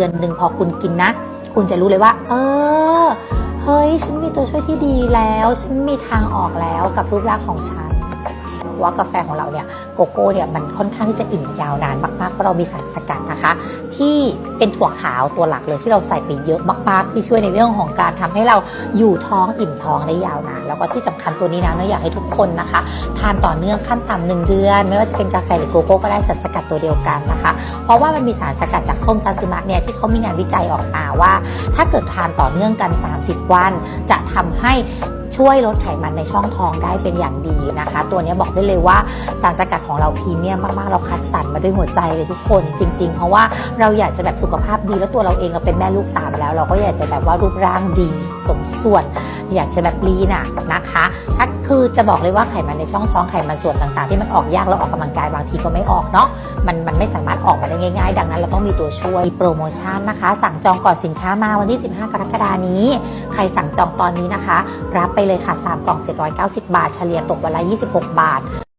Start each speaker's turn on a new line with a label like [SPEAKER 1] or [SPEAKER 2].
[SPEAKER 1] ดือนหนึ่งพอคุณกินนะ คุณจะรู้เลยว่า เออ เฮ้ย ฉันมีตัวช่วยที่ดีแล้ว ฉันมีทางออกแล้วกับรูปร่างของฉัน ว่ากาแฟของเราเนี่ยโกโก้เนี่ยมันค่อนข้างที่จะอิ่มยาวนานมากๆเพราะเรามีสารสกัดนะคะ ที่เป็นถั่วขาวตัวหลักเลยที่เราใส่ไปเยอะมากๆ ที่ช่วยในเรื่องของการทำให้เราอยู่ท้องอิ่มท้องได้ยาวนานแล้วก็ที่สำคัญตัวนี้นะเราอยากให้ทุกคนนะคะ ทานต่อเนื่องขั้นต่ำหนึ่งเดือน ไม่ว่าจะเป็นกาแฟหรือโกโก้ก็ได้สารสกัดตัวเดียวกันนะคะ เพราะว่ามันมีสารสกัดจากส้มซาซึมะเนี่ยที่เขามีงานวิจัยออกมาว่า ถ้าเกิดทานต่อเนื่องกัน 30 วัน จะทำให้ ช่วยลดไขมันในช่องท้องได้เป็นอย่างดีนะคะ ตัวนี้บอกได้เลยว่าสารสกัดของเราพรีเมียมมากๆ เราคัดสรรมาด้วยหัวใจเลยทุกคนจริง ๆ เพราะว่าเราอยากจะแบบสุขภาพดีแล้วตัวเราเองเราเป็นแม่ลูกสามแล้ว เราก็อยากจะแบบว่ารูปร่างดีสมส่วน อยากจะแบบลีนอะนะคะถ้าคือจะบอกเลยว่าไขมันในช่องท้องไขมันส่วนต่างๆ ที่มันออกยากแล้วออกกำลังกายบางทีก็ไม่ออกเนาะมันมันไม่สามารถออกมาได้ง่ายๆ ดังนั้น เราต้องมีตัวช่วยโปรโมชั่นนะคะ สั่งจองก่อนสินค้ามาวันที่ 15 กรกฎานี้ ใครสั่งจองตอนนี้นะคะ รับไปเลยค่ะ3กล่อง 790 บาท เฉลี่ยตกวันละ 26 บาท